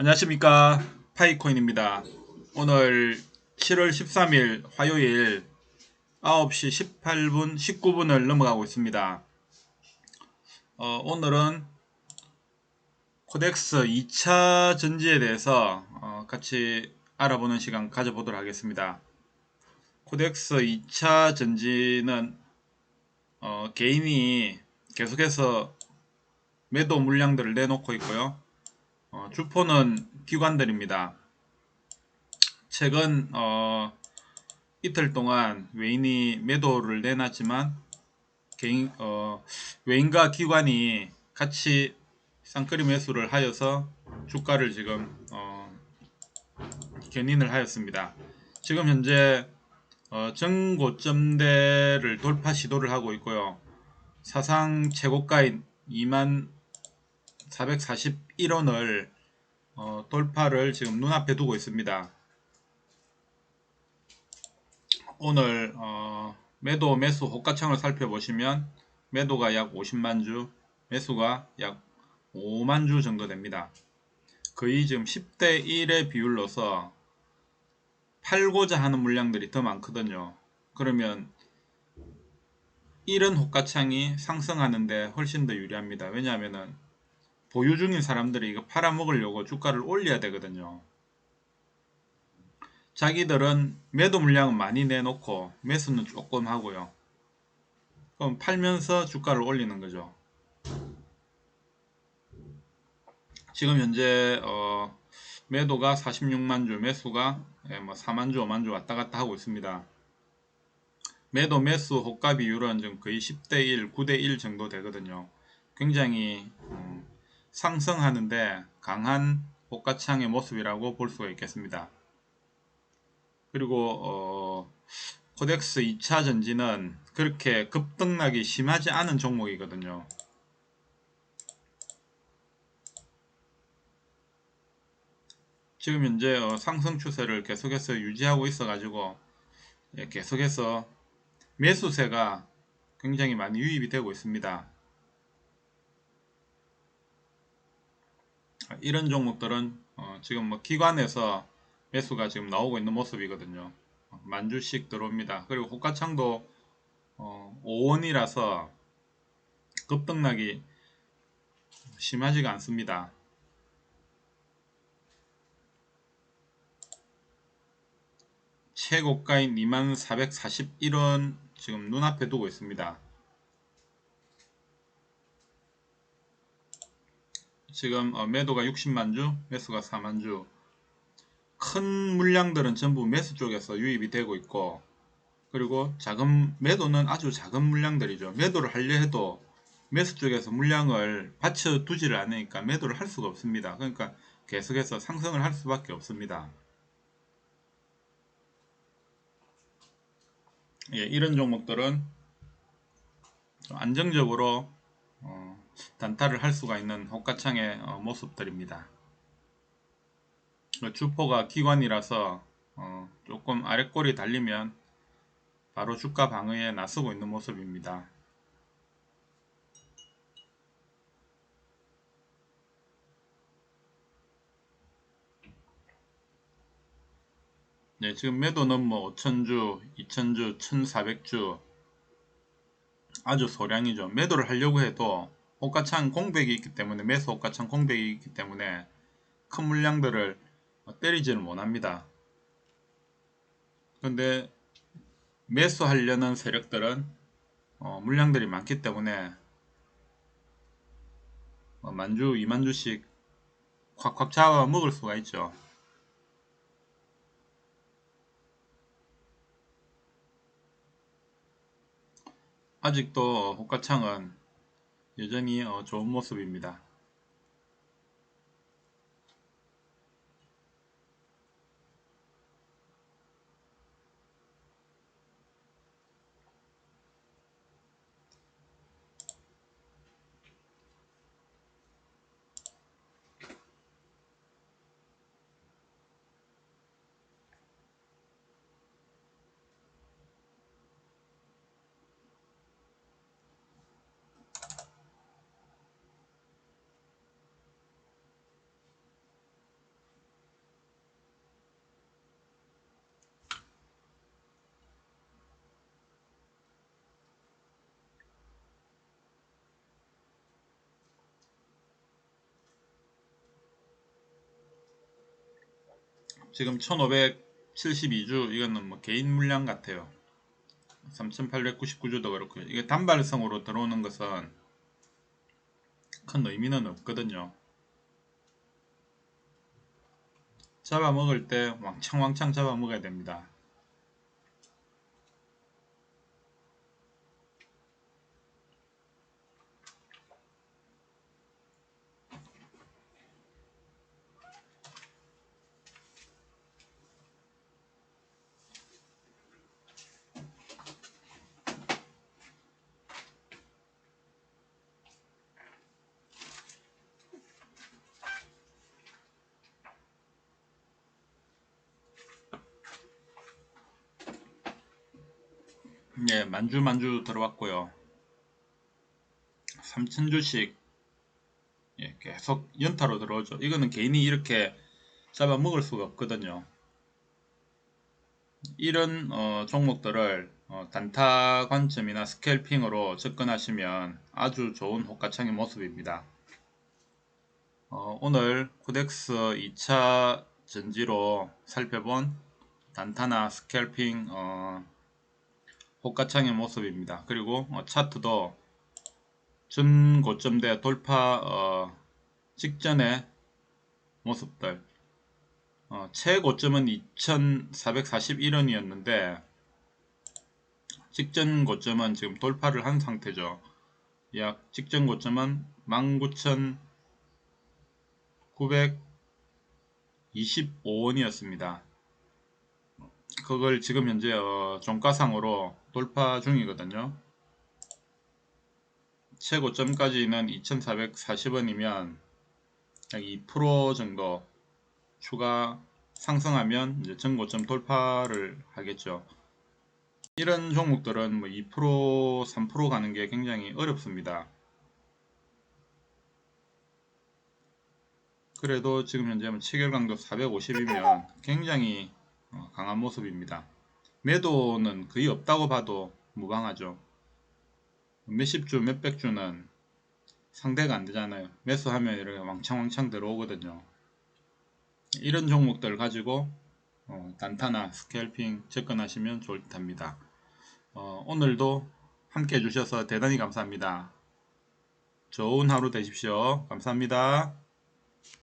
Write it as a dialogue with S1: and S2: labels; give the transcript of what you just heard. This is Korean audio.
S1: 안녕하십니까. 파이코인입니다. 오늘 7월 13일 화요일 9시 18분 19분을 넘어가고 있습니다. 어, 오늘은 코덱스 2차 전지에 대해서 어, 같이 알아보는 시간 가져보도록 하겠습니다. 코덱스 2차 전지는 어, 개인이 계속해서 매도 물량들을 내놓고 있고요 어, 주포는 기관들입니다. 최근 어, 이틀 동안 외인이 매도를 내놨지만 개인 어, 외인과 기관이 같이 쌍끌이 매수를 하여서 주가를 지금 어, 견인을 하였습니다. 지금 현재 어, 전고점대를 돌파 시도를 하고 있고요. 사상 최고가인 2만 441원을 어, 돌파를 지금 눈앞에 두고 있습니다. 오늘 어, 매도 매수 호가창을 살펴보시면 매도가 약 50만주 매수가 약 5만주 정도 됩니다. 거의 지금 10대 1의 비율로서 팔고자 하는 물량들이 더 많거든요. 그러면 이런 호가창이 상승하는데 훨씬 더 유리합니다. 왜냐하면 보유 중인 사람들이 이거 팔아먹으려고 주가를 올려야 되거든요. 자기들은 매도 물량은 많이 내놓고 매수는 조금 하고요. 그럼 팔면서 주가를 올리는 거죠. 지금 현재 어, 매도가 46만 주, 매수가 예, 뭐 4만 주, 5만 주 왔다 갔다 하고 있습니다. 매도 매수 호가 비율은 지금 거의 10대 1, 9대 1 정도 되거든요. 굉장히 음, 상승하는데 강한 호가창의 모습이라고 볼 수가 있겠습니다. 그리고 어, 코덱스 2차 전지는 그렇게 급등락이 심하지 않은 종목이거든요. 지금 현재 어, 상승 추세를 계속해서 유지하고 있어 가지고 예, 계속해서 매수세가 굉장히 많이 유입이 되고 있습니다. 이런 종목들은 어, 지금 뭐 기관에서 매수가 지금 나오고 있는 모습이거든요. 만주씩 들어옵니다. 그리고 호가창도 어, 5원이라서 급등락이 심하지가 않습니다. 최고가인 2441원 지금 눈앞에 두고 있습니다. 지금 어, 매도가 60만 주, 매수가 4만 주. 큰 물량들은 전부 매수 쪽에서 유입이 되고 있고 그리고 작은 매도는 아주 작은 물량들이죠. 매도를 하려 해도 매수 쪽에서 물량을 받쳐두지를 않으니까 매도를 할 수가 없습니다. 그러니까 계속해서 상승을 할 수밖에 없습니다. 예, 이런 종목들은 안정적으로 어, 단타를 할 수가 있는 호가창의 어, 모습들입니다. 그 주포가 기관이라서 어, 조금 아랫골이 달리면 바로 주가 방어에 나서고 있는 모습입니다. 네, 지금 매도는 뭐 5천주, 2천주, 1,400주 아주 소량이죠. 매도를 하려고 해도 호가창 공백이 있기 때문에 매수 호가창 공백이 있기 때문에 큰 물량들을 때리지를 못합니다. 근데 매수하려는 세력들은 어, 물량들이 많기 때문에 어, 만주, 2만주씩 콱콱 잡아 먹을 수가 있죠. 아직도 호가창은 여전히 어, 좋은 모습입니다. 지금 1572주 이거는 뭐 개인 물량 같아요. 3899주도 그렇고요. 이게 단발성으로 들어오는 것은 큰 의미는 없거든요. 잡아먹을 때 왕창왕창 잡아먹어야 됩니다. 예, 만주 만주 들어왔고요. 3천주씩 예, 계속 연타로 들어오죠. 이거는 개인이 이렇게 잡아먹을 수가 없거든요. 이런 어, 종목들을 어, 단타 관점이나 스캘핑으로 접근하시면 아주 좋은 호가창의 모습입니다. 어, 오늘 코덱스 2차 전지로 살펴본 단타나 스캘핑 어, 호가창의 모습입니다. 그리고 어, 차트도 전 고점대 돌파 어, 직전의 모습들 어, 최고점은 2441원이었는데 직전 고점은 지금 돌파를 한 상태죠. 약 직전 고점은 19,925원이었습니다. 그걸 지금 현재 어, 종가상으로 돌파 중이거든요. 최고점까지는 2,440원이면 약 2% 정도 추가 상승하면 이제 전고점 돌파를 하겠죠. 이런 종목들은 뭐 2%, 3% 가는 게 굉장히 어렵습니다. 그래도 지금 현재 체결 강도 450이면 굉장히 어, 강한 모습입니다. 매도는 거의 없다고 봐도 무방하죠. 몇십 주, 몇백 주는 상대가 안 되잖아요. 매수하면 이렇게 왕창왕창 들어오거든요. 이런 종목들 가지고 어, 단타나 스캘핑 접근하시면 좋을 듯 합니다. 어, 오늘도 함께 해주셔서 대단히 감사합니다. 좋은 하루 되십시오. 감사합니다.